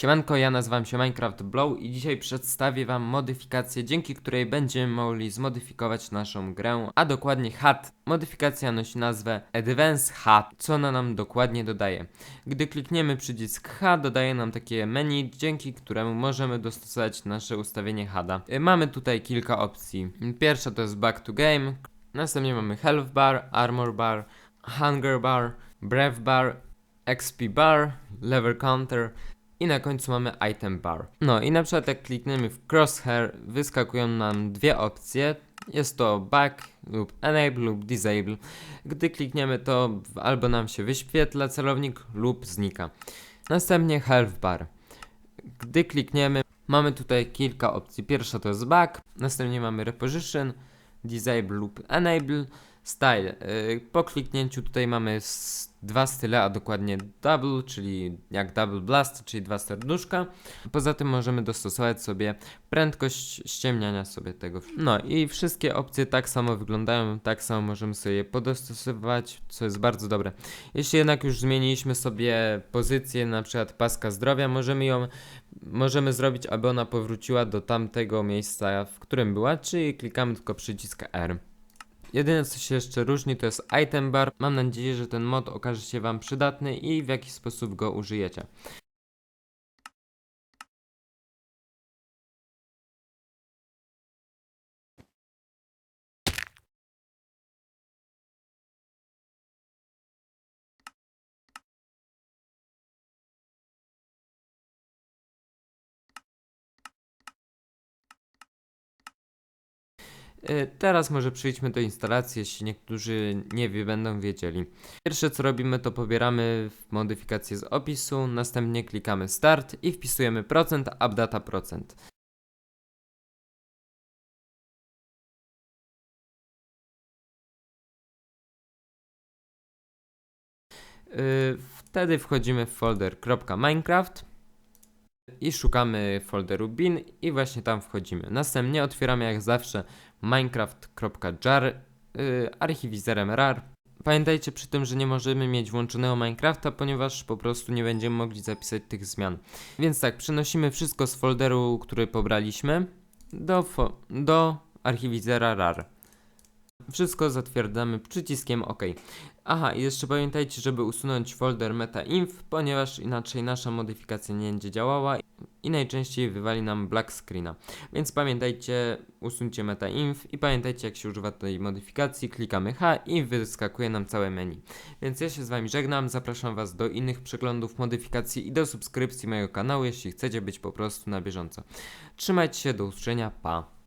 Siemanko, ja nazywam się Minecraft Blow i dzisiaj przedstawię wam modyfikację, dzięki której będziemy mogli zmodyfikować naszą grę, a dokładnie HUT. Modyfikacja nosi nazwę Advanced HUT, co ona nam dokładnie dodaje. Gdy klikniemy przycisk H, dodaje nam takie menu, dzięki któremu możemy dostosować nasze ustawienie HUDa. Y, Mamy tutaj kilka opcji. Pierwsza to jest Back to Game, następnie mamy Health Bar, Armor Bar, Hunger Bar, Breath Bar, XP Bar, Level Counter i na końcu mamy Item Bar. No i na przykład jak klikniemy w Crosshair, wyskakują nam dwie opcje. Jest to Back lub Enable lub Disable. Gdy klikniemy to albo nam się wyświetla celownik lub znika. Następnie Health Bar. Gdy klikniemy, mamy tutaj kilka opcji. Pierwsza to jest Back, następnie mamy Reposition, Disable lub Enable. Style. Yy, Po kliknięciu tutaj mamy dwa style, a dokładnie double, czyli jak double blast, czyli dwa serduszka. Poza tym możemy dostosować sobie prędkość ściemniania sobie tego. No i wszystkie opcje tak samo wyglądają, tak samo możemy sobie je podostosowywać, co jest bardzo dobre. Jeśli jednak już zmieniliśmy sobie pozycję, na przykład paska zdrowia, możemy ją możemy zrobić, aby ona powróciła do tamtego miejsca, w którym była, czyli klikamy tylko przycisk R. Jedyne co się jeszcze różni to jest item bar. Mam nadzieję, że ten mod okaże się Wam przydatny i w jaki sposób go użyjecie. Teraz może przejdźmy do instalacji, jeśli niektórzy nie wie, będą wiedzieli. Pierwsze co robimy to pobieramy modyfikację z opisu, następnie klikamy start i wpisujemy procent updata procent. Y, Wtedy wchodzimy w folder .minecraft i szukamy folderu bin i właśnie tam wchodzimy. Następnie otwieramy jak zawsze minecraft.jar yy, archiwizerem rar. Pamiętajcie przy tym, że nie możemy mieć włączonego Minecrafta, ponieważ po prostu nie będziemy mogli zapisać tych zmian. Więc tak, przenosimy wszystko z folderu, który pobraliśmy do, do archiwizera rar. Wszystko zatwierdzamy przyciskiem OK. Aha, i jeszcze pamiętajcie, żeby usunąć folder metainf, ponieważ inaczej nasza modyfikacja nie będzie działała i najczęściej wywali nam black screena. Więc pamiętajcie, usuńcie metainf i pamiętajcie jak się używa tej modyfikacji, klikamy H i wyskakuje nam całe menu. Więc ja się z Wami żegnam, zapraszam Was do innych przeglądów modyfikacji i do subskrypcji mojego kanału, jeśli chcecie być po prostu na bieżąco. Trzymajcie się, do usłyszenia, pa!